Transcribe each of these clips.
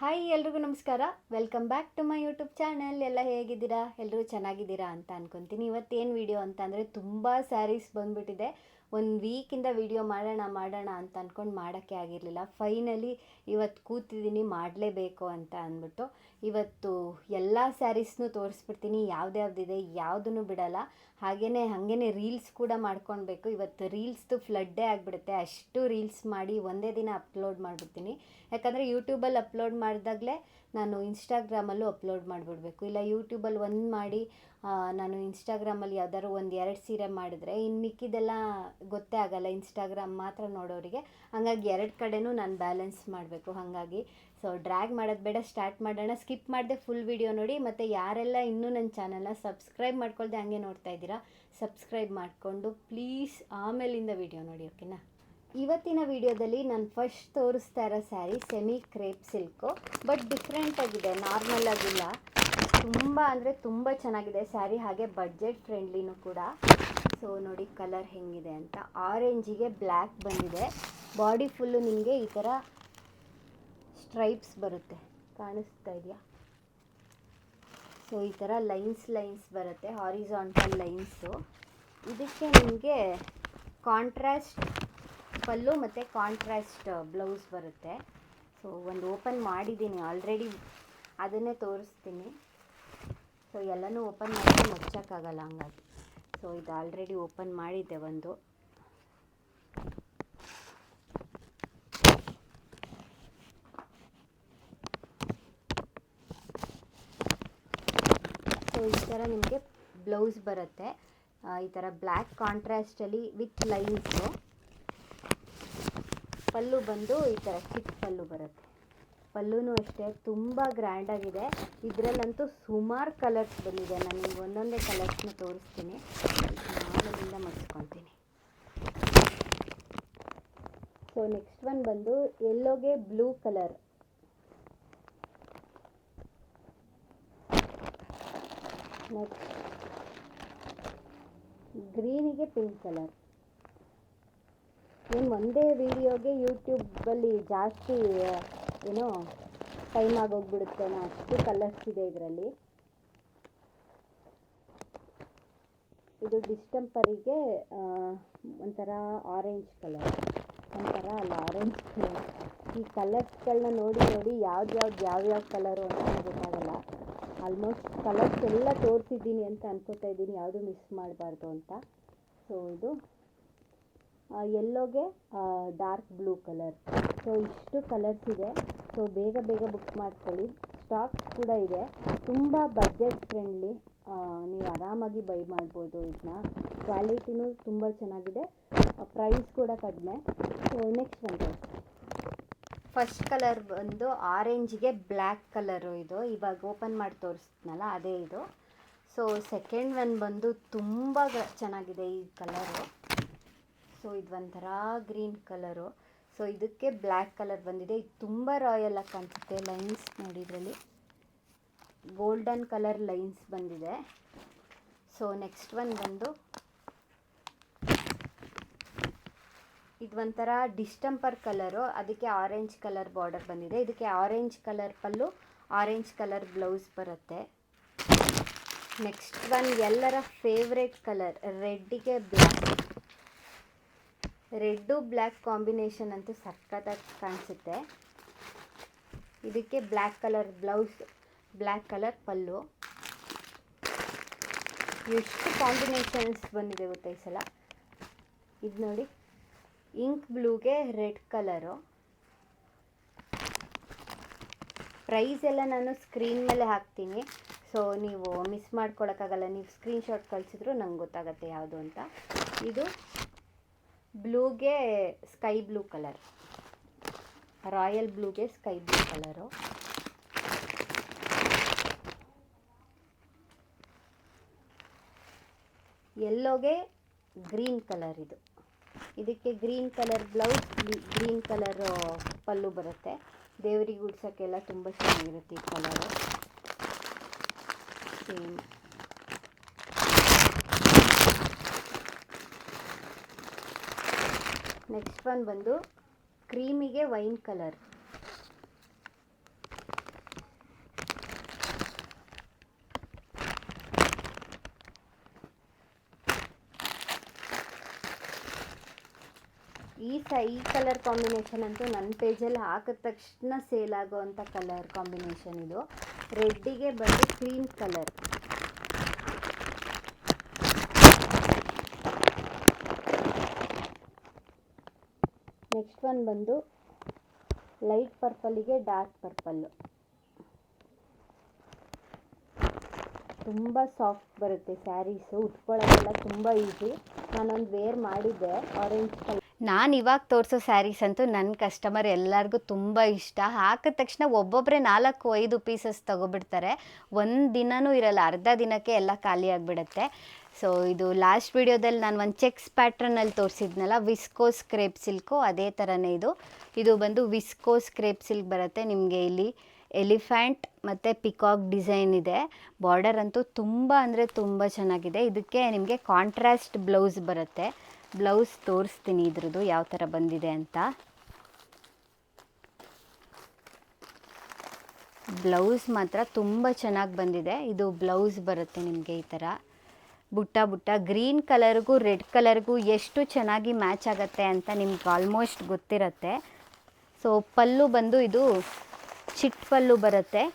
Hi ಎಲ್ರಿಗೂ ನಮಸ್ಕಾರ. Welcome back to my YouTube channel ಎಲ್ಲ ಹೇಗಿದ್ದೀರಾ? ಎಲ್ಲರೂ ಚೆನ್ನಾಗಿದ್ದೀರಾ ಅಂತ ಅನ್ಕೊತೀನಿ. ಇವತ್ತೇನು ವಿಡಿಯೋ ಅಂತ ಅಂದರೆ ತುಂಬ ಸ್ಯಾರೀಸ್ ಬಂದ್ಬಿಟ್ಟಿದೆ. ಒಂದು ವೀಕಿಂದ ವಿಡಿಯೋ ಮಾಡೋಣ ಮಾಡೋಣ ಅಂತ ಅಂದ್ಕೊಂಡು ಮಾಡೋಕ್ಕೆ ಆಗಿರಲಿಲ್ಲ. ಫೈನಲಿ ಇವತ್ತು ಕೂತಿದ್ದೀನಿ ಮಾಡಲೇಬೇಕು ಅಂತ ಅಂದ್ಬಿಟ್ಟು ಇವತ್ತು ಎಲ್ಲ ಸ್ಯಾರೀಸ್ನೂ ತೋರಿಸ್ಬಿಡ್ತೀನಿ. ಯಾವ್ದ್ಯಾವ್ದಿದೆ ಯಾವುದನ್ನು ಬಿಡಲ್ಲ. ಹಾಗೆಯೇ ಹಾಗೇ ರೀಲ್ಸ್ ಕೂಡ ಮಾಡ್ಕೊಳ್ಬೇಕು ಇವತ್ತು ರೀಲ್ಸ್ದು ಫ್ಲಡ್ಡೇ ಆಗಿಬಿಡುತ್ತೆ. ಅಷ್ಟು ರೀಲ್ಸ್ ಮಾಡಿ ಒಂದೇ ದಿನ ಅಪ್ಲೋಡ್ ಮಾಡಿಬಿಡ್ತೀನಿ. ಯಾಕಂದರೆ ಯೂಟ್ಯೂಬಲ್ಲಿ ಅಪ್ಲೋಡ್ ಮಾಡಿದಾಗಲೇ ನಾನು ಇನ್ಸ್ಟಾಗ್ರಾಮಲ್ಲೂ ಅಪ್ಲೋಡ್ ಮಾಡಿಬಿಡ್ಬೇಕು. ಇಲ್ಲ ಯೂಟ್ಯೂಬಲ್ಲಿ ಒಂದು ಮಾಡಿ ನಾನು ಇನ್ಸ್ಟಾಗ್ರಾಮಲ್ಲಿ ಯಾವ್ದಾದ್ರು ಒಂದು ಎರಡು ಸೀರೆ ಮಾಡಿದ್ರೆ ಇನ್ನು ಮಿಕ್ಕಿದೆಲ್ಲ ಗೊತ್ತೇ ಆಗಲ್ಲ ಇನ್ಸ್ಟಾಗ್ರಾಮ್ ಮಾತ್ರ ನೋಡೋರಿಗೆ. ಹಂಗಾಗಿ ಎರಡು ಕಡೆನೂ ನಾನು ಬ್ಯಾಲೆನ್ಸ್ ಮಾಡಬೇಕು, ಹಾಗಾಗಿ. ಸೊ ಡ್ರ್ಯಾಗ್ ಮಾಡೋದು ಬೇಡ ಸ್ಟಾರ್ಟ್ ಮಾಡೋಣ. ಸ್ಕಿಪ್ ಮಾಡದೆ ಫುಲ್ ವಿಡಿಯೋ ನೋಡಿ, ಮತ್ತು ಯಾರೆಲ್ಲ ಇನ್ನೂ ನನ್ನ ಚಾನಲ್ನ ಸಬ್ಸ್ಕ್ರೈಬ್ ಮಾಡ್ಕೊಳ್ದೆ ಹಂಗೆ ನೋಡ್ತಾ ಇದ್ದೀರಾ ಸಬ್ಸ್ಕ್ರೈಬ್ ಮಾಡಿಕೊಂಡು ಪ್ಲೀಸ್ ಆಮೇಲಿಂದ ವಿಡಿಯೋ ನೋಡಿ ಓಕೆನಾ ಇವತ್ತಿನ ವಿಡಿಯೋದಲ್ಲಿ ನಾನು ಫಸ್ಟ್ ತೋರಿಸ್ತಾ ಇರೋ saree semi crepe silk but ಡಿಫ್ರೆಂಟಾಗಿದೆ normal ಆಗಿಲ್ಲ. ತುಂಬ ಅಂದರೆ ತುಂಬ ಚೆನ್ನಾಗಿದೆ ಸ್ಯಾರಿ, ಹಾಗೆ ಬಡ್ಜೆಟ್ ಫ್ರೆಂಡ್ಲಿನೂ ಕೂಡ. ಸೊ ನೋಡಿ ಕಲರ್ ಹೆಂಗಿದೆ ಅಂತ. ಆರೆಂಜಿಗೆ ಬ್ಲ್ಯಾಕ್ ಬಂದಿದೆ. ಬಾಡಿ ಫುಲ್ಲು ನಿಮಗೆ ಈ ಥರ ಸ್ಟ್ರೈಪ್ಸ್ ಬರುತ್ತೆ. ಕಾಣಿಸ್ತಾ ಇದೆಯಾ? ಸೊ ಈ ಥರ ಲೈನ್ಸ್ ಲೈನ್ಸ್ ಬರುತ್ತೆ. ಹಾರಿಸಾಂಟಲ್ ಲೈನ್ಸು ಇದಕ್ಕೆ ನಿಮಗೆ ಕಾಂಟ್ರಾಸ್ಟ್ ಪಲ್ಲು ಮತ್ತು ಕಾಂಟ್ರಾಸ್ಟ್ ಬ್ಲೌಸ್ ಬರುತ್ತೆ. ಸೊ ಒಂದು ಓಪನ್ ಮಾಡಿದ್ದೀನಿ. ಆಲ್ರೆಡಿ ಅದನ್ನೇ ತೋರಿಸ್ತೀನಿ. ಸೊ ಎಲ್ಲನೂ ಓಪನ್ ಮಾಡಿ ಮುಚ್ಚೋಕ್ಕಾಗಲ್ಲ ಹಂಗಾಗಿ. ಸೊ ಇದು ಆಲ್ರೆಡಿ ಓಪನ್ ಮಾಡಿದ್ದೆ ಒಂದು. ಸೊ ಈ ಥರ ನಿಮಗೆ ಬ್ಲೌಸ್ ಬರುತ್ತೆ. ಈ ಥರ ಬ್ಲ್ಯಾಕ್ ಕಾಂಟ್ರಾಸ್ಟಲ್ಲಿ ವಿತ್ ಲೈನ್ಸು ಪಲ್ಲು ಬಂದು ಈ ಥರ ಚಿಕ್ಕ ಪಲ್ಲು ಬರುತ್ತೆ. ಪಲ್ಲುನೂ ಅಷ್ಟೇ, ತುಂಬ ಗ್ರ್ಯಾಂಡಾಗಿದೆ ಇದರಲ್ಲಂತೂ ಸುಮಾರು ಕಲರ್ಸ್ ಬಂದಿದೆ. ನಾನು ನಿಮ್ಗೆ ಒಂದೊಂದೇ ಕಲರ್ಸ್ನ ತೋರಿಸ್ತೀನಿ. ನಾವಲ್ಲಿಂದ ಮಡಿಸ್ಕೊತೀನಿ ಸೊ ನೆಕ್ಸ್ಟ್ ಒನ್ ಬಂದು ಎಲ್ಲೋಗೆ ಬ್ಲೂ ಕಲರ್ ನೆಕ್ಸ್ಟ್ ಗ್ರೀನಿಗೆ ಪಿಂಕ್ ಕಲರ್ ಏನು ಒಂದೇ ವಿಡಿಯೋಗೆ ಯೂಟ್ಯೂಬಲ್ಲಿ ಜಾಸ್ತಿ ಏನೋ ಟೈಮ್ ಆಗೋಗ್ಬಿಡುತ್ತೆ ಅನ್ನೋ ಅಷ್ಟು ಕಲರ್ಸ್ ಇದೆ ಇದರಲ್ಲಿ. ಇದು ಡಿಸ್ಟೆಂಪರಿಗೆ ಒಂಥರ ಆರೆಂಜ್ ಕಲರ್ ಒಂಥರ ಅಲ್ಲ ಆರೆಂಜ್ ಕಲರ್ ಈ ಕಲರ್ಸ್ಗಳನ್ನ ನೋಡಿ ನೋಡಿ ಯಾವ್ದು ಯಾವ್ದು ಯಾವ್ಯಾವ ಕಲರು ಅಂತ ಗೊತ್ತಾಗಲ್ಲ. ಆಲ್ಮೋಸ್ಟ್ ಕಲರ್ಸ್ ಎಲ್ಲ ತೋರಿಸಿದ್ದೀನಿ ಅಂತ ಅನ್ಕೋತಾ ಇದ್ದೀನಿ, ಯಾವುದು ಮಿಸ್ ಮಾಡಬಾರ್ದು ಅಂತ. ಸೊ ಇದು ಎಲ್ಲೋಗೆ ಡಾರ್ಕ್ ಬ್ಲೂ ಕಲರ್ ಸೊ ಇಷ್ಟು ಕಲರ್ಸ್ ಇದೆ. ಸೊ ಬೇಗ ಬೇಗ ಬುಕ್ ಮಾಡ್ಕೊಳ್ಳಿ. ಸ್ಟಾಕ್ಸ್ ಕೂಡ ಇದೆ. ತುಂಬ ಬಜೆಟ್ ಫ್ರೆಂಡ್ಲಿ ನೀವು ಆರಾಮಾಗಿ ಬೈ ಮಾಡ್ಬೋದು ಇದನ್ನ ಕ್ವಾಲಿಟಿನೂ ತುಂಬ ಚೆನ್ನಾಗಿದೆ. ಪ್ರೈಸ್ ಕೂಡ ಕಡಿಮೆ. ಸೊ ನೆಕ್ಸ್ಟ್ ಒಂದು ಫಸ್ಟ್ ಕಲರ್ ಬಂದು ಆರೆಂಜ್ಗೆ ಬ್ಲ್ಯಾಕ್ ಕಲರು ಇದು. ಇವಾಗ ಓಪನ್ ಮಾಡಿ ತೋರಿಸ್ತೀನಲ್ಲ ಅದೇ ಇದು. ಸೊ ಸೆಕೆಂಡ್ ಒನ್ ಬಂದು ತುಂಬ ಚೆನ್ನಾಗಿದೆ ಈ ಕಲರು ಸೊ ಇದು ಒಂಥರ ಗ್ರೀನ್ ಕಲರು ಸೊ ಇದಕ್ಕೆ ಬ್ಲ್ಯಾಕ್ ಕಲರ್ ಬಂದಿದೆ. ಇದು ತುಂಬ ರಾಯಲ್ ಆಗಿ ಕಾಣಿಸುತ್ತೆ ಲೈನ್ಸ್ ನೋಡಿ ಇದರಲ್ಲಿ. ಗೋಲ್ಡನ್ ಕಲರ್ ಲೈನ್ಸ್ ಬಂದಿದೆ. ಸೊ ನೆಕ್ಸ್ಟ್ ಒನ್ ಬಂದು ಇದು ಒಂಥರ ಡಿಸ್ಟಂಪರ್ ಕಲರು ಅದಕ್ಕೆ ಆರೆಂಜ್ ಕಲರ್ ಬಾರ್ಡರ್ ಬಂದಿದೆ. ಇದಕ್ಕೆ orange colour pallu orange colour blouse ಬರುತ್ತೆ. ನೆಕ್ಸ್ಟ್ ಒನ್ ಎಲ್ಲರ ಫೇವ್ರೆಟ್ ಕಲರ್ ರೆಡ್ಡಿಗೆ ಬ್ಲ್ಯಾಕ್ ರೆಡ್ಡು ಬ್ಲ್ಯಾಕ್ ಕಾಂಬಿನೇಷನ್ ಅಂತೂ ಸಖತ್ತಾಗಿ ಕಾಣಿಸುತ್ತೆ. ಇದಕ್ಕೆ black colour blouse, black colour pallu. ಎಷ್ಟು ಕಾಂಬಿನೇಷನ್ಸ್ ಬಂದಿದೆ ಗೊತ್ತಾ ಈ ಸಲ? ಇದು ನೋಡಿ, ಇಂಕ್ ಬ್ಲೂಗೆ ರೆಡ್ ಕಲರು. ಪ್ರೈಸ್ ಎಲ್ಲ ನಾನು ಸ್ಕ್ರೀನ್ ಮೇಲೆ ಹಾಕ್ತೀನಿ. ಸೊ, ನೀವು ಮಿಸ್ ಮಾಡ್ಕೊಳಕ್ಕಾಗಲ್ಲ, ನೀವು ಸ್ಕ್ರೀನ್ಶಾಟ್ ಕಳಿಸಿದ್ರು ನಂಗೆ ಗೊತ್ತಾಗತ್ತೆ ಯಾವುದು ಅಂತ. ಇದು ಬ್ಲೂಗೆ ಸ್ಕೈ ಬ್ಲೂ ಕಲರ್. ರಾಯಲ್ ಬ್ಲೂಗೆ ಸ್ಕೈ ಬ್ಲೂ ಕಲರು. ಎಲ್ಲೋಗೆ ಗ್ರೀನ್ ಕಲರ್ ಇದು. ಇದಕ್ಕೆ green colour blouse green colour pallu ಬರುತ್ತೆ. ದೇವರಿಗೆ ಉಡ್ಸೋಕ್ಕೆಲ್ಲ ತುಂಬ ಚೆನ್ನಾಗಿರುತ್ತೆ ಈ ಕಲರು. ಸೇಮ್. ನೆಕ್ಸ್ಟ್ ಒನ್ ಬಂದು ಕ್ರೀಮಿಗೆ ವೈನ್ ಕಲರ್. ಈ ಸ, ಈ ಕಲರ್ ಕಾಂಬಿನೇಷನ್ ಅಂತೂ ನನ್ನ ಪೇಜಲ್ಲಿ ಹಾಕಿದ ತಕ್ಷಣ ಸೇಲ್ ಆಗೋವಂಥ ಕಲರ್ ಕಾಂಬಿನೇಷನ್ ಇದು. ರೆಡ್ಡಿಗೆ ಬಂದು ಕ್ರೀಮ್ ಕಲರ್. ನೆಕ್ಸ್ಟ್ ಒನ್ ಬಂದು ಲೈಟ್ ಪರ್ಪಲಿಗೆ ಡಾರ್ಕ್ ಪರ್ಪಲ್ಲು ತುಂಬ ಸಾಫ್ಟ್ ಬರುತ್ತೆ ಸ್ಯಾರೀಸು ಉಟ್ಕೊಳ್ಳೋದೆಲ್ಲ ತುಂಬ ಈಸಿ ನಾನೊಂದು ವೇರ್ ಮಾಡಿದ್ದೆ ಆರೆಂಜ್ ಕಲರ್ ನಾನು ಇವಾಗ ತೋರಿಸೋ ಸ್ಯಾರೀಸ್ ಅಂತೂ ನನ್ನ ಕಸ್ಟಮರ್ ಎಲ್ಲರಿಗೂ ತುಂಬ ಇಷ್ಟ. ಹಾಕಿದ ತಕ್ಷಣ ಒಬ್ಬೊಬ್ಬರೇ ನಾಲ್ಕು ಐದು ಪೀಸಸ್ ತೊಗೊಬಿಡ್ತಾರೆ. ಒಂದು ದಿನವೂ ಇರಲ್ಲ, ಅರ್ಧ ದಿನಕ್ಕೆ ಎಲ್ಲ ಖಾಲಿ ಆಗಿಬಿಡುತ್ತೆ. ಸೊ ಇದು ಲಾಸ್ಟ್ ವಿಡಿಯೋದಲ್ಲಿ ನಾನು ಒಂದು ಚೆಕ್ಸ್ ಪ್ಯಾಟ್ರನಲ್ಲಿ ತೋರಿಸಿದ್ನಲ್ಲ ವಿಸ್ಕೋಸ್ ಕ್ರೇಪ್ ಸಿಲ್ಕು ಅದೇ ಥರನೇ ಇದು. ಇದು ಬಂದು ವಿಸ್ಕೋಸ್ ಕ್ರೇಪ್ ಸಿಲ್ಕ್ ಬರುತ್ತೆ. ನಿಮಗೆ ಇಲ್ಲಿ ಎಲಿಫ್ಯಾಂಟ್ ಮತ್ತು ಪಿಕಾಕ್ ಡಿಸೈನ್ ಇದೆ. ಬಾರ್ಡರ್ ಅಂತೂ ತುಂಬ ಅಂದರೆ ತುಂಬ ಚೆನ್ನಾಗಿದೆ. ಇದಕ್ಕೆ ನಿಮಗೆ ಕಾಂಟ್ರಾಸ್ಟ್ ಬ್ಲೌಸ್ ಬರುತ್ತೆ. ಬ್ಲೌಸ್ ತೋರಿಸ್ತೀನಿ ಇದ್ರದ್ದು ಯಾವ ಥರ ಬಂದಿದೆ ಅಂತ. ಬ್ಲೌಸ್ ಮಾತ್ರ ತುಂಬ ಚೆನ್ನಾಗಿ ಬಂದಿದೆ. ಇದು ಬ್ಲೌಸ್ ಬರುತ್ತೆ ನಿಮಗೆ ಈ ಥರ ಬುಟ್ಟ ಬುಟ್ಟ, ಗ್ರೀನ್ ಕಲರ್ಗೂ ರೆಡ್ ಕಲರ್ಗೂ ಎಷ್ಟು ಚೆನ್ನಾಗಿ ಮ್ಯಾಚ್ ಆಗುತ್ತೆ ಅಂತ ನಿಮ್ಗೆ ಆಲ್ಮೋಸ್ಟ್ ಗೊತ್ತಿರುತ್ತೆ. ಸೊ, ಪಲ್ಲು ಬಂದು ಇದು ಚಿಟ್ ಪಲ್ಲು ಬರುತ್ತೆ.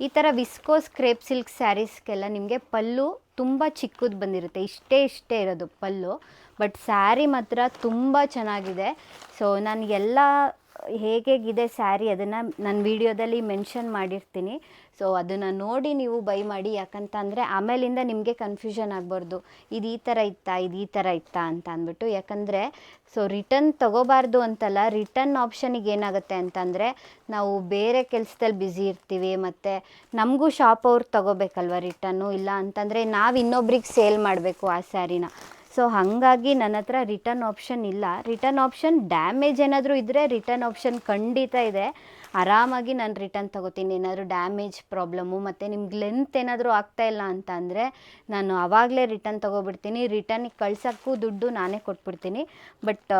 ಈ ಥರ ವಿಸ್ಕೋಸ್ ಕ್ರೇಪ್ ಸಿಲ್ಕ್ ಸ್ಯಾರೀಸ್ಗೆಲ್ಲ ನಿಮಗೆ ಪಲ್ಲು ತುಂಬ ಚಿಕ್ಕದು ಬಂದಿರುತ್ತೆ. ಇಷ್ಟೇ ಇಷ್ಟೇ ಇರೋದು ಪಲ್ಲು. ಬಟ್ ಸ್ಯಾರಿ ಮಾತ್ರ ತುಂಬ ಚೆನ್ನಾಗಿದೆ. ಸೊ, ನಾನು ಎಲ್ಲ ಹೇಗೇಗಿದೆ ಸ್ಯಾರಿ ಅದನ್ನು ನಾನು ವಿಡಿಯೋದಲ್ಲಿ ಮೆನ್ಷನ್ ಮಾಡಿರ್ತೀನಿ. ಸೊ ಅದನ್ನು ನೋಡಿ ನೀವು ಬೈ ಮಾಡಿ. ಯಾಕಂತ ಅಂದರೆ ಆಮೇಲಿಂದ ನಿಮಗೆ ಕನ್ಫ್ಯೂಷನ್ ಆಗಬಾರ್ದು. ಇದು ಈ ಥರ ಇತ್ತಾ, ಇದು ಈ ಥರ ಇತ್ತಾ ಅಂತ ಅಂದ್ಬಿಟ್ಟು. ಯಾಕಂದರೆ ಸೊ ರಿಟರ್ನ್ ತೊಗೋಬಾರ್ದು ಅಂತಲ್ಲ ರಿಟರ್ನ್ ಆಪ್ಷನಿಗೆ ಏನಾಗುತ್ತೆ ಅಂತಂದರೆ ನಾವು ಬೇರೆ ಕೆಲಸದಲ್ಲಿ ಬ್ಯುಸಿ ಇರ್ತೀವಿ, ಮತ್ತು ನಮಗೂ ಶಾಪ್ ಅವ್ರು ತೊಗೋಬೇಕಲ್ವ ರಿಟರ್ನು ಇಲ್ಲ ಅಂತಂದರೆ ನಾವು ಇನ್ನೊಬ್ರಿಗೆ ಸೇಲ್ ಮಾಡಬೇಕು ಆ ಸ್ಯಾರಿನ. ಸೊ ಹಾಗಾಗಿ ನನ್ನ ಹತ್ರ ರಿಟರ್ನ್ ಆಪ್ಷನ್ ಇಲ್ಲ. ರಿಟರ್ನ್ ಆಪ್ಷನ್ ಡ್ಯಾಮೇಜ್ ಏನಾದರೂ ಇದ್ದರೆ ರಿಟರ್ನ್ ಆಪ್ಷನ್ ಖಂಡಿತ ಇದೆ. ಆರಾಮಾಗಿ ನಾನು ರಿಟರ್ನ್ ತಗೋತೀನಿ. ಏನಾದರೂ ಡ್ಯಾಮೇಜ್ ಪ್ರಾಬ್ಲಮ್ಮು ಮತ್ತು ನಿಮ್ಗೆ ಲೆಂತ್ ಏನಾದರೂ ಆಗ್ತಾ ಇಲ್ಲ ಅಂತ ಅಂದರೆ ನಾನು ಆವಾಗಲೇ ರಿಟರ್ನ್ ತೊಗೊಬಿಡ್ತೀನಿ. ರಿಟರ್ನಿಗೆ ಕಳ್ಸೋಕ್ಕೂ ದುಡ್ಡು ನಾನೇ ಕೊಟ್ಬಿಡ್ತೀನಿ. ಬಟ್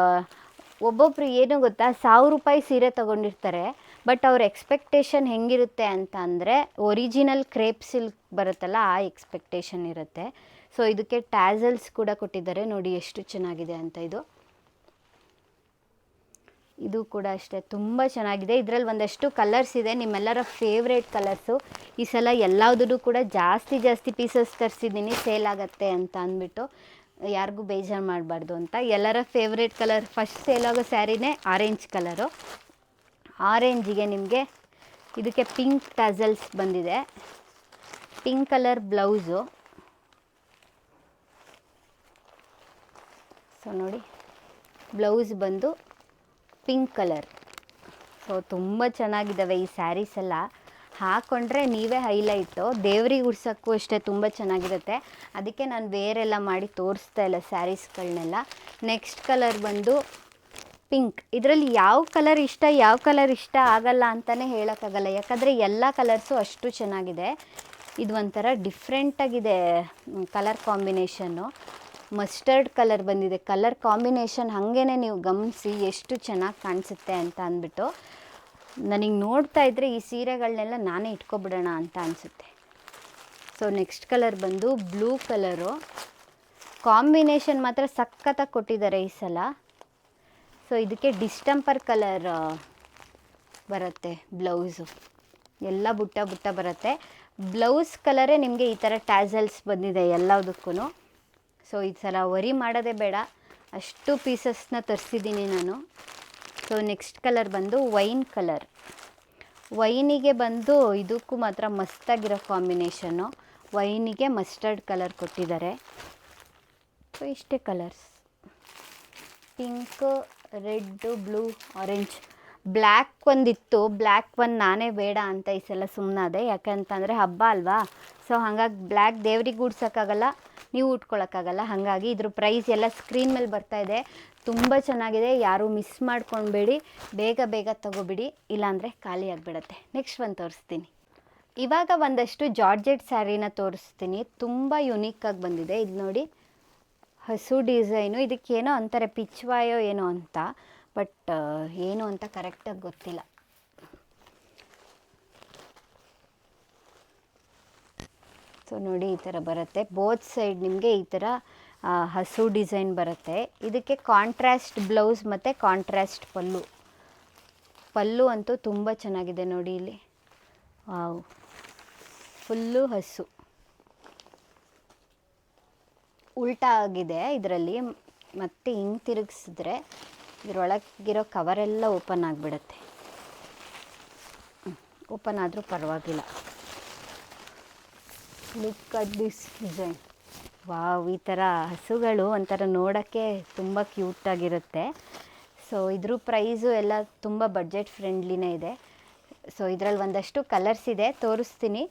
ಒಬ್ಬೊಬ್ರು ಏನು ಗೊತ್ತಾ? ಸಾವಿರ ರೂಪಾಯಿ ಸೀರೆ ತೊಗೊಂಡಿರ್ತಾರೆ. ಬಟ್ ಅವ್ರ ಎಕ್ಸ್ಪೆಕ್ಟೇಷನ್ ಹೆಂಗಿರುತ್ತೆ ಅಂತ ಅಂದರೆ ಒರಿಜಿನಲ್ ಕ್ರೇಪ್ ಸಿಲ್ಕ್ ಬರುತ್ತಲ್ಲ, ಆ ಎಕ್ಸ್ಪೆಕ್ಟೇಷನ್ ಇರುತ್ತೆ. ಸೊ ಇದಕ್ಕೆ ಟ್ಯಾಸಲ್ಸ್ ಕೂಡ ಕೊಟ್ಟಿದ್ದಾರೆ. ನೋಡಿ ಎಷ್ಟು ಚೆನ್ನಾಗಿದೆ ಅಂತ ಇದು. ಇದು ಕೂಡ ಅಷ್ಟೇ, ತುಂಬ ಚೆನ್ನಾಗಿದೆ. ಇದರಲ್ಲಿ ಒಂದಷ್ಟು ಕಲರ್ಸ್ ಇದೆ. ನಿಮ್ಮೆಲ್ಲರ ಫೇವ್ರೇಟ್ ಕಲರ್ಸು ಈ ಸಲ ಎಲ್ಲದೂ ಕೂಡ ಜಾಸ್ತಿ ಜಾಸ್ತಿ ಪೀಸಸ್ ತರಿಸಿದ್ದೀನಿ. ಸೇಲ್ ಆಗುತ್ತೆ ಅಂತ ಅಂದ್ಬಿಟ್ಟು ಯಾರಿಗೂ ಬೇಜಾರು ಮಾಡಬಾರ್ದು ಅಂತ. ಎಲ್ಲರ ಫೇವ್ರೇಟ್ ಕಲರ್ ಫಸ್ಟ್ ಸೇಲ್ ಆಗೋ ಸ್ಯಾರಿನೇ ಆರೆಂಜ್ ಕಲರು ಆರೆಂಜಿಗೆ ನಿಮಗೆ ಇದಕ್ಕೆ ಪಿಂಕ್ ಟಜಲ್ಸ್ ಬಂದಿದೆ. ಪಿಂಕ್ ಕಲರ್ ಬ್ಲೌಸು ಸೊ ನೋಡಿ ಬ್ಲೌಸ್ ಬಂದು ಪಿಂಕ್ ಕಲರ್ ಸೊ ತುಂಬ ಚೆನ್ನಾಗಿದ್ದಾವೆ ಈ ಸ್ಯಾರೀಸ್ ಎಲ್ಲ. ಹಾಕ್ಕೊಂಡ್ರೆ ನೀವೇ ಹೈಲೈಟು ದೇವ್ರಿಗೆ ಉಡ್ಸೋಕ್ಕೂ ಅಷ್ಟೇ ತುಂಬ ಚೆನ್ನಾಗಿರುತ್ತೆ. ಅದಕ್ಕೆ ನಾನು ಬೇರೆಲ್ಲ ಮಾಡಿ ತೋರಿಸ್ತಾ ಇಲ್ಲ ಸ್ಯಾರೀಸ್ಗಳನ್ನೆಲ್ಲ ನೆಕ್ಸ್ಟ್ ಕಲರ್ ಬಂದು ಪಿಂಕ್ ಇದರಲ್ಲಿ ಯಾವ ಕಲರ್ ಇಷ್ಟ, ಯಾವ ಕಲರ್ ಇಷ್ಟ ಆಗಲ್ಲ ಅಂತಲೇ ಹೇಳೋಕ್ಕಾಗಲ್ಲ. ಯಾಕಂದರೆ ಎಲ್ಲ ಕಲರ್ಸು ಅಷ್ಟು ಚೆನ್ನಾಗಿದೆ. ಇದು ಒಂಥರ ಡಿಫ್ರೆಂಟಾಗಿದೆ ಕಲರ್ ಕಾಂಬಿನೇಷನ್ನು ಮಸ್ಟರ್ಡ್ ಕಲರ್ ಬಂದಿದೆ. ಕಲರ್ ಕಾಂಬಿನೇಷನ್ ಹಾಗೇ ನೀವು ಗಮನಿಸಿ ಎಷ್ಟು ಚೆನ್ನಾಗಿ ಕಾಣಿಸುತ್ತೆ ಅಂತ ಅಂದ್ಬಿಟ್ಟು. ನನಗೆ ನೋಡ್ತಾ ಇದ್ದರೆ ಈ ಸೀರೆಗಳನ್ನೆಲ್ಲ ನಾನೇ ಇಟ್ಕೊಬಿಡೋಣ ಅಂತ ಅನಿಸುತ್ತೆ. ಸೊ ನೆಕ್ಸ್ಟ್ ಕಲರ್ ಬಂದು ಬ್ಲೂ ಕಲರು. ಕಾಂಬಿನೇಷನ್ ಮಾತ್ರ ಸಖತ್ತಾಗಿ ಕೊಟ್ಟಿದ್ದಾರೆ ಈ ಸಲ. ಸೊ ಇದಕ್ಕೆ ಡಿಸ್ಟಂಪರ್ ಕಲರ್ ಬರುತ್ತೆ ಬ್ಲೌಸು. ಎಲ್ಲ ಬುಟ್ಟ ಬುಟ್ಟ ಬರುತ್ತೆ. ಬ್ಲೌಸ್ ಕಲರೇ ನಿಮಗೆ ಈ ಥರ ಟ್ಯಾಸಲ್ಸ್ ಬಂದಿದೆ ಎಲ್ಲದಕ್ಕೂ ಸೊ ಈ ಸಲ ವರಿ ಮಾಡೋದೇ ಬೇಡ. ಅಷ್ಟು ಪೀಸಸ್ನ ತರಿಸಿದ್ದೀನಿ ನಾನು. ಸೊ ನೆಕ್ಸ್ಟ್ ಕಲರ್ ಬಂದು ವೈನ್ ಕಲರ್. ವೈನಿಗೆ ಬಂದು ಇದಕ್ಕೂ ಮಾತ್ರ ಮಸ್ತಾಗಿರೋ ಕಾಂಬಿನೇಷನ್ನು ವೈನಿಗೆ ಮಸ್ಟರ್ಡ್ ಕಲರ್ ಕೊಟ್ಟಿದ್ದಾರೆ. ಸೊ ಇಷ್ಟೇ colours. Pink, red, blue, orange. Black ಒಂದಿತ್ತು. ಬ್ಲ್ಯಾಕ್ ಒಂದು ನಾನೇ ಬೇಡ ಅಂತ ಈ ಸಲ ಸುಮ್ಮನಾದೆ ಯಾಕಂತಂದರೆ ಹಬ್ಬ ಅಲ್ವಾ? ಸೊ ಹಾಗಾಗಿ ಬ್ಲ್ಯಾಕ್ ದೇವ್ರಿಗೆ ಉಡ್ಸೋಕ್ಕಾಗಲ್ಲ. ನೀವು ಉಟ್ಕೊಳ್ಳೋಕ್ಕಾಗಲ್ಲ ಹಾಗಾಗಿ ಇದ್ರ ಪ್ರೈಸ್ ಎಲ್ಲ ಸ್ಕ್ರೀನ್ ಮೇಲೆ ಬರ್ತಾ ಇದೆ. ತುಂಬ ಚೆನ್ನಾಗಿದೆ. ಯಾರೂ ಮಿಸ್ ಮಾಡ್ಕೊಳ್ಬೇಡಿ. ಬೇಗ ಬೇಗ ತಗೋಬಿಡಿ. ಇಲ್ಲಾಂದರೆ ಖಾಲಿ ಆಗಿಬಿಡತ್ತೆ. ನೆಕ್ಸ್ಟ್ ಒಂದು ತೋರಿಸ್ತೀನಿ. ಇವಾಗ ಒಂದಷ್ಟು ಜಾರ್ಜೆಟ್ ಸ್ಯಾರಿನ ತೋರಿಸ್ತೀನಿ. ತುಂಬ ಯುನೀಕಾಗಿ ಬಂದಿದೆ. ಇದು ನೋಡಿ. ಹಸು ಡಿಸೈನು ಇದಕ್ಕೇನೋ ಅಂತಾರೆ, ಪಿಚ್ವಾಯೋ ಏನೋ ಅಂತ. ಬಟ್ ಏನು ಅಂತ ಕರೆಕ್ಟಾಗಿ ಗೊತ್ತಿಲ್ಲ. ಸೊ ನೋಡಿ ಈ ಥರ ಬರುತ್ತೆ. ಬೋತ್ ಸೈಡ್ ನಿಮಗೆ ಈ ಥರ ಹಸು ಡಿಸೈನ್ ಬರುತ್ತೆ. ಇದಕ್ಕೆ ಕಾಂಟ್ರಾಸ್ಟ್ ಬ್ಲೌಸ್ ಮತ್ತು ಕಾಂಟ್ರಾಸ್ಟ್ ಪಲ್ಲು. ಪಲ್ಲು ಅಂತೂ ತುಂಬ ಚೆನ್ನಾಗಿದೆ ನೋಡಿ ಇಲ್ಲಿ. ಫುಲ್ಲು ಹಸು. ಉಲ್ಟಾ ಆಗಿದೆ ಇದರಲ್ಲಿ. ಮತ್ತೆ ಹಿಂಗೆ ತಿರುಗಿಸಿದ್ರೆ ಇದರೊಳಗಿರೋ ಕವರೆಲ್ಲ ಓಪನ್ ಆಗಿಬಿಡುತ್ತೆ. ಓಪನ್ ಆದರೂ ಪರವಾಗಿಲ್ಲ. Look at this design wow, ಈ ಥರ ಹಸುಗಳು ಒಂಥರ ನೋಡೋಕ್ಕೆ ತುಂಬ ಕ್ಯೂಟಾಗಿರುತ್ತೆ ಸೊ ಇದ್ರ ಪ್ರೈಸು ಎಲ್ಲ ತುಂಬ ಬಡ್ಜೆಟ್ ಫ್ರೆಂಡ್ಲಿನೇ ಇದೆ. ಸೊ ಇದರಲ್ಲಿ ಒಂದಷ್ಟು ಕಲರ್ಸ್ ಇದೆ, ತೋರಿಸ್ತೀನಿ.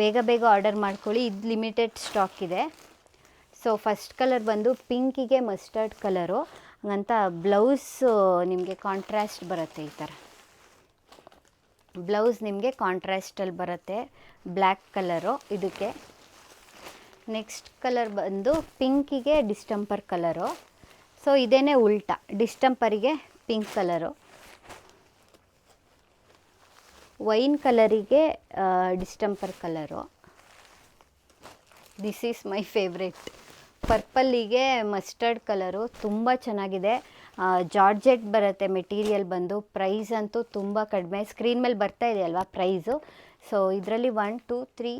ಬೇಗ ಬೇಗ ಆರ್ಡರ್ ಮಾಡ್ಕೊಳ್ಳಿ. ಇದು ಲಿಮಿಟೆಡ್ ಸ್ಟಾಕ್ ಇದೆ. ಸೊ ಫಸ್ಟ್ ಕಲರ್ ಬಂದು ಪಿಂಕಿಗೆ ಮಸ್ಟರ್ಡ್ ಕಲರು ಹಂಗಂತ ಬ್ಲೌಸ್ ನಿಮಗೆ ಕಾಂಟ್ರಾಸ್ಟ್ ಬರುತ್ತೆ ಈ ಥರ ಬ್ಲೌಸ್ ನಿಮಗೆ ಕಾಂಟ್ರಾಸ್ಟಲ್ಲಿ ಬರುತ್ತೆ. ಬ್ಲ್ಯಾಕ್ ಕಲರು ಇದಕ್ಕೆ. ನೆಕ್ಸ್ಟ್ ಕಲರ್ ಬಂದು ಪಿಂಕಿಗೆ ಡಿಸ್ಟಂಪರ್ ಕಲರು ಸೊ ಇದೇನೇ ಉಲ್ಟಾ. ಡಿಸ್ಟಂಪರಿಗೆ pink colour wine ಕಲರಿಗೆ distemper colour this is my favourite ಪರ್ಪಲ್ಲಿಗೆ mustard colour ತುಂಬ ಚೆನ್ನಾಗಿದೆ. ಜಾರ್ಜೆಟ್ ಬರುತ್ತೆ ಮೆಟೀರಿಯಲ್ ಬಂದು. ಪ್ರೈಸ್ ಅಂತೂ ತುಂಬ ಕಡಿಮೆ. ಸ್ಕ್ರೀನ್ ಮೇಲೆ ಬರ್ತಾ ಇದೆ ಅಲ್ವಾ ಪ್ರೈಸು? ಸೊ ಇದರಲ್ಲಿ one two three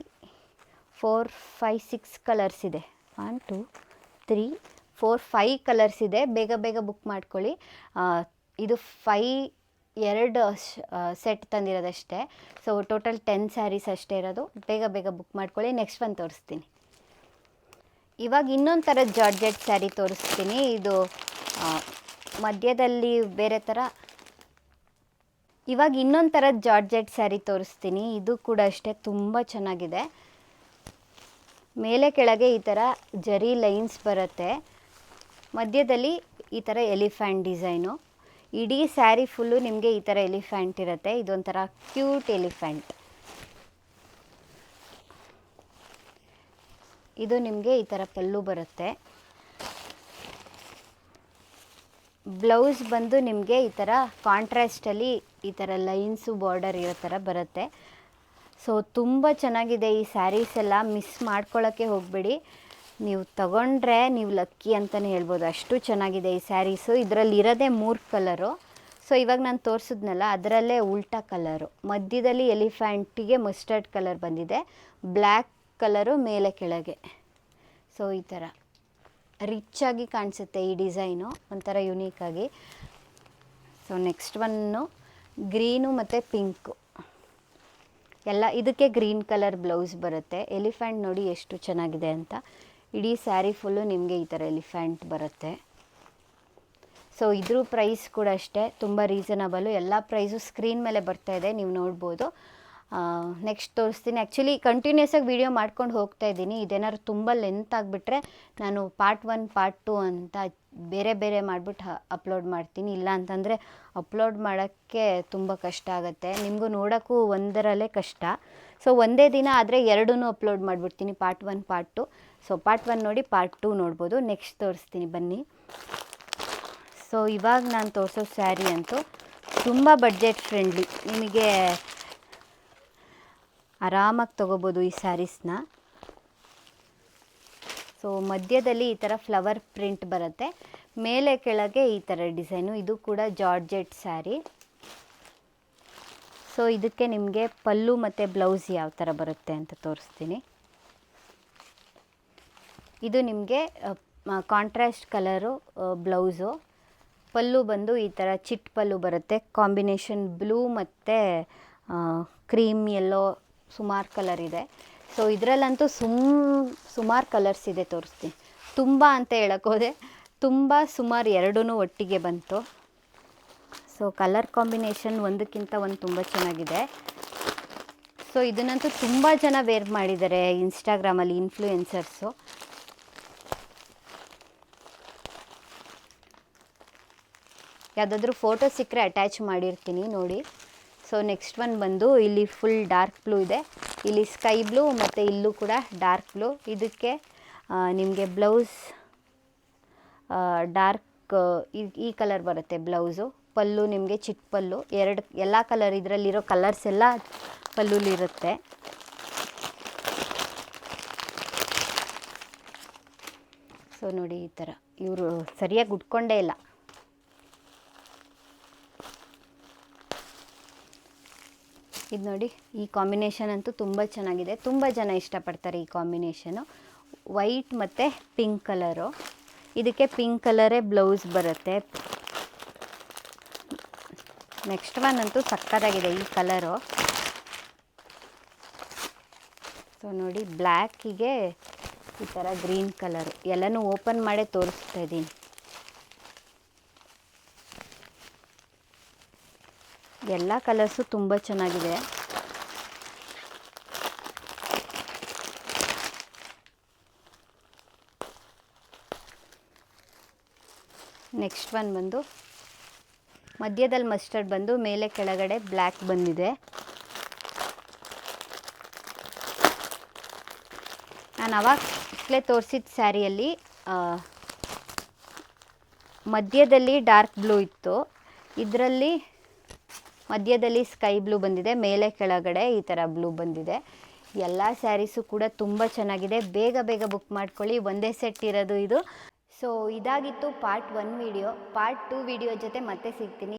four five six colours ಇದೆ. One two three four five colours ಇದೆ. ಬೇಗ ಬೇಗ ಬುಕ್ ಮಾಡ್ಕೊಳ್ಳಿ. ಇದು ಫೈ ಎರಡು ಸೆಟ್ ತಂದಿರೋದಷ್ಟೇ. ಸೊ ಟೋಟಲ್ ಟೆನ್ ಸ್ಯಾರೀಸ್ ಅಷ್ಟೇ ಇರೋದು. ಬೇಗ ಬೇಗ ಬುಕ್ ಮಾಡ್ಕೊಳ್ಳಿ. ನೆಕ್ಸ್ಟ್ ಒಂದು ತೋರಿಸ್ತೀನಿ. ಇವಾಗ ಇನ್ನೊಂದು ಥರದ ಜಾರ್ಜೆಟ್ ಸ್ಯಾರಿ ತೋರಿಸ್ತೀನಿ. ಇದು ಮಧ್ಯದಲ್ಲಿ ಬೇರೆ ಥರ. ಇವಾಗ ಇನ್ನೊಂದು ಥರದ ಜಾರ್ಜೆಟ್ ಸ್ಯಾರಿ ತೋರಿಸ್ತೀನಿ. ಇದು ಕೂಡ ಅಷ್ಟೇ ತುಂಬ ಚೆನ್ನಾಗಿದೆ. ಮೇಲೆ ಕೆಳಗೆ ಈ ಥರ ಜರಿ ಲೈನ್ಸ್ ಬರುತ್ತೆ. ಮಧ್ಯದಲ್ಲಿ ಈ ಥರ ಎಲಿಫ್ಯಾಂಟ್ ಡಿಸೈನು. ಇಡೀ ಸ್ಯಾರಿ ಫುಲ್ಲು ನಿಮಗೆ ಈ ಥರ ಎಲಿಫ್ಯಾಂಟ್ ಇರುತ್ತೆ. ಇದೊಂಥರ ಕ್ಯೂಟ್ ಎಲಿಫ್ಯಾಂಟ್. ಇದು ನಿಮಗೆ ಈ ಥರ ಪಲ್ಲು ಬರುತ್ತೆ. ಬ್ಲೌಸ್ ಬಂದು ನಿಮಗೆ ಈ ಥರ ಕಾಂಟ್ರಾಸ್ಟಲ್ಲಿ ಈ ಥರ ಲೈನ್ಸು, ಬಾರ್ಡರ್ ಇರೋ ಥರ ಬರುತ್ತೆ. ಸೊ, ತುಂಬ ಚೆನ್ನಾಗಿದೆ ಈ ಸ್ಯಾರೀಸ್ ಎಲ್ಲ. ಮಿಸ್ ಮಾಡ್ಕೊಳ್ಳೋಕ್ಕೆ ಹೋಗಬೇಡಿ. ನೀವು ತಗೊಂಡ್ರೆ ನೀವು ಲಕ್ಕಿ ಅಂತಲೇ ಹೇಳ್ಬೋದು. ಅಷ್ಟು ಚೆನ್ನಾಗಿದೆ ಈ ಸ್ಯಾರೀಸು. ಇದರಲ್ಲಿ ಇರೋದೇ ಮೂರು ಕಲರು. ಸೊ, ಇವಾಗ ನಾನು ತೋರಿಸಿದ್ನಲ್ಲ, ಅದರಲ್ಲೇ ಉಲ್ಟಾ ಕಲರು. ಮಧ್ಯದಲ್ಲಿ ಎಲಿಫ್ಯಾಂಟಿಗೆ ಮಸ್ಟರ್ಡ್ ಕಲರ್ ಬಂದಿದೆ. ಬ್ಲ್ಯಾಕ್ ಕಲರು ಮೇಲೆ ಕೆಳಗೆ. ಸೊ, ಈ ಥರ. ರಿಚ್ಚಾಗಿ ಕಾಣಿಸುತ್ತೆ ಈ ಡಿಸೈನು, ಒಂಥರ ಯುನೀಕಾಗಿ ಸೊ ನೆಕ್ಸ್ಟ್ ಒನ್ನು ಗ್ರೀನು ಮತ್ತು ಪಿಂಕು. ಎಲ್ಲ, ಇದಕ್ಕೆ ಗ್ರೀನ್ ಕಲರ್ ಬ್ಲೌಸ್ ಬರುತ್ತೆ. ಎಲಿಫೆಂಟ್ ನೋಡಿ ಎಷ್ಟು ಚೆನ್ನಾಗಿದೆ ಅಂತ. ಇಡೀ ಸ್ಯಾರಿ ಫುಲ್ಲು ನಿಮಗೆ ಈ ಥರ ಎಲಿಫೆಂಟ್ ಬರುತ್ತೆ. ಸೊ ಇದ್ರ ಪ್ರೈಸ್ ಕೂಡ ಅಷ್ಟೇ. ತುಂಬ ರೀಸನಬಲು ಎಲ್ಲ ಪ್ರೈಸು ಸ್ಕ್ರೀನ್ ಮೇಲೆ ಬರ್ತಾ ಇದೆ, ನೀವು ನೋಡ್ಬೋದು. ನೆಕ್ಸ್ಟ್ ತೋರಿಸ್ತೀನಿ. ಆ್ಯಕ್ಚುಲಿ ಕಂಟಿನ್ಯೂಸ್ ಆಗಿ ವೀಡಿಯೋ ಮಾಡ್ಕೊಂಡು ಹೋಗ್ತಾ ಇದ್ದೀನಿ. ಇದೇನಾದ್ರು ತುಂಬ ಲೆಂತ್ ಆಗಿಬಿಟ್ರೆ ನಾನು ಪಾರ್ಟ್ ಒನ್ ಪಾರ್ಟ್ ಟು ಅಂತ ಬೇರೆ ಬೇರೆ ಮಾಡಿಬಿಟ್ಟು ಅಪ್ಲೋಡ್ ಮಾಡ್ತೀನಿ. ಇಲ್ಲ ಅಂತಂದರೆ ಅಪ್ಲೋಡ್ ಮಾಡೋಕ್ಕೆ ತುಂಬ ಕಷ್ಟ ಆಗುತ್ತೆ. ನಿಮಗೂ ನೋಡೋಕ್ಕೂ ಒಂದರಲ್ಲೇ ಕಷ್ಟ. ಸೊ ಒಂದೇ ದಿನ ಆದರೆ ಎರಡೂ ಅಪ್ಲೋಡ್ ಮಾಡಿಬಿಡ್ತೀನಿ part one part two so part one ನೋಡಿ ಪಾರ್ಟ್ ಟು ನೋಡ್ಬೋದು. ನೆಕ್ಸ್ಟ್ ತೋರಿಸ್ತೀನಿ, ಬನ್ನಿ. ಸೊ ಇವಾಗ ನಾನು ತೋರಿಸೋ ಸ್ಯಾರಿ ಅಂತೂ ತುಂಬ ಬಡ್ಜೆಟ್ ಫ್ರೆಂಡ್ಲಿ ನಿಮಗೆ ಆರಾಮಾಗಿ ತೊಗೋಬೋದು ಈ ಸ್ಯಾರೀಸ್ನ. ಸೊ ಮಧ್ಯದಲ್ಲಿ ಈ ಥರ ಫ್ಲವರ್ ಪ್ರಿಂಟ್ ಬರುತ್ತೆ. ಮೇಲೆ ಕೆಳಗೆ ಈ ಥರ ಡಿಸೈನು. ಇದು ಕೂಡ ಜಾರ್ಜೆಟ್ ಸ್ಯಾರಿ. ಸೊ ಇದಕ್ಕೆ ನಿಮಗೆ ಪಲ್ಲು ಮತ್ತು ಬ್ಲೌಸ್ ಯಾವ ಥರ ಬರುತ್ತೆ ಅಂತ ತೋರಿಸ್ತೀನಿ. ಇದು ನಿಮಗೆ ಕಾಂಟ್ರಾಸ್ಟ್ ಕಲರು ಬ್ಲೌಸು. ಪಲ್ಲು ಬಂದು ಈ ಥರ ಚಿಟ್ ಪಲ್ಲು ಬರುತ್ತೆ. ಕಾಂಬಿನೇಷನ್ ಬ್ಲೂ ಮತ್ತು ಕ್ರೀಮ್ ಎಲ್ಲೋ ಸುಮಾರು ಕಲರ್ ಇದೆ. ಸೊ ಇದರಲ್ಲಂತೂ ಸುಮ್, ಸುಮಾರು ಕಲರ್ಸ್ ಇದೆ ತೋರಿಸ್ತೀನಿ. ತುಂಬ ಅಂತ ಹೇಳಕ್ಕೆ ಹೋದೆ. ತುಂಬ ಸುಮಾರು ಎರಡೂ ಒಟ್ಟಿಗೆ ಬಂತು. ಸೊ ಕಲರ್ ಕಾಂಬಿನೇಷನ್ ಒಂದಕ್ಕಿಂತ ಒಂದು ತುಂಬ ಚೆನ್ನಾಗಿದೆ. ಸೊ ಇದನ್ನಂತೂ ತುಂಬ ಜನ ವೇರ್ ಮಾಡಿದ್ದಾರೆ ಇನ್ಸ್ಟಾಗ್ರಾಮಲ್ಲಿ ಇನ್ಫ್ಲೂಯೆನ್ಸರ್ಸು ಯಾವುದಾದ್ರೂ ಫೋಟೋ ಸಿಕ್ಕರೆ ಅಟ್ಯಾಚ್ ಮಾಡಿರ್ತೀನಿ ನೋಡಿ. ಸೊ ನೆಕ್ಸ್ಟ್ ಒನ್ ಬಂದು ಇಲ್ಲಿ ಫುಲ್ ಡಾರ್ಕ್ ಬ್ಲೂ ಇದೆ. ಇಲ್ಲಿ ಸ್ಕೈ ಬ್ಲೂ ಮತ್ತು ಇಲ್ಲೂ ಕೂಡ ಡಾರ್ಕ್ ಬ್ಲೂ ಇದಕ್ಕೆ ನಿಮಗೆ ಬ್ಲೌಸ್ ಡಾರ್ಕ್ ಈ ಕಲರ್ ಬರುತ್ತೆ ಬ್ಲೌಸು ಪಲ್ಲು ನಿಮಗೆ ಚಿಕ್ಕ ಪಲ್ಲು. ಎರಡು, ಎಲ್ಲ ಕಲರ್ ಇದರಲ್ಲಿರೋ ಕಲರ್ಸ್ ಎಲ್ಲ ಪಲ್ಲುಲಿರುತ್ತೆ ಸೊ ನೋಡಿ ಈ ಥರ ಇವರು ಸರಿಯಾಗಿ ಉಟ್ಕೊಂಡೇ ಇಲ್ಲ. ಇದು ನೋಡಿ, ಈ ಕಾಂಬಿನೇಷನ್ ಅಂತೂ ತುಂಬ ಚೆನ್ನಾಗಿದೆ. ತುಂಬ ಜನ ಇಷ್ಟಪಡ್ತಾರೆ ಈ ಕಾಂಬಿನೇಷನು ವೈಟ್ ಮತ್ತು ಪಿಂಕ್ ಕಲರು ಇದಕ್ಕೆ ಪಿಂಕ್ ಕಲರೇ ಬ್ಲೌಸ್ ಬರುತ್ತೆ. ನೆಕ್ಸ್ಟ್ ಒನ್ ಅಂತೂ ಸಕ್ಕತ್ತಾಗಿದೆ ಈ ಕಲರು ಸೊ ನೋಡಿ ಬ್ಲ್ಯಾಕಿಗೆ ಈ ಥರ ಗ್ರೀನ್ ಕಲರು ಎಲ್ಲನೂ ಓಪನ್ ಮಾಡೇ ತೋರಿಸ್ತಾ ಇದ್ದೀನಿ. ಎಲ್ಲ ಕಲರ್ಸು ತುಂಬ ಚೆನ್ನಾಗಿದೆ. ನೆಕ್ಸ್ಟ್ ಒನ್ ಬಂದು, ಮಧ್ಯದಲ್ಲಿ ಮಸ್ಟರ್ಡ್ ಬಂದು, ಮೇಲೆ ಕೆಳಗಡೆ ಬ್ಲ್ಯಾಕ್ ಬಂದಿದೆ. ನಾನು ಅವಾಗಲೇ ತೋರಿಸಿದ ಸ್ಯಾರಿಯಲ್ಲಿ ಮಧ್ಯದಲ್ಲಿ ಡಾರ್ಕ್ ಬ್ಲೂ ಇತ್ತು. ಇದರಲ್ಲಿ ಮಧ್ಯದಲ್ಲಿ ಸ್ಕೈ ಬ್ಲೂ ಬಂದಿದೆ, ಮೇಲೆ ಕೆಳಗಡೆ ಈ ಥರ ಬ್ಲೂ ಬಂದಿದೆ. ಎಲ್ಲ ಸ್ಯಾರೀಸು ಕೂಡ ತುಂಬ ಚೆನ್ನಾಗಿದೆ. ಬೇಗ ಬೇಗ ಬುಕ್ ಮಾಡ್ಕೊಳ್ಳಿ, ಒಂದೇ ಸೆಟ್ ಇರೋದು ಇದು. ಸೊ ಇದಾಗಿತ್ತು part one video. Part two video ಜೊತೆ ಮತ್ತೆ ಸಿಗ್ತೀನಿ.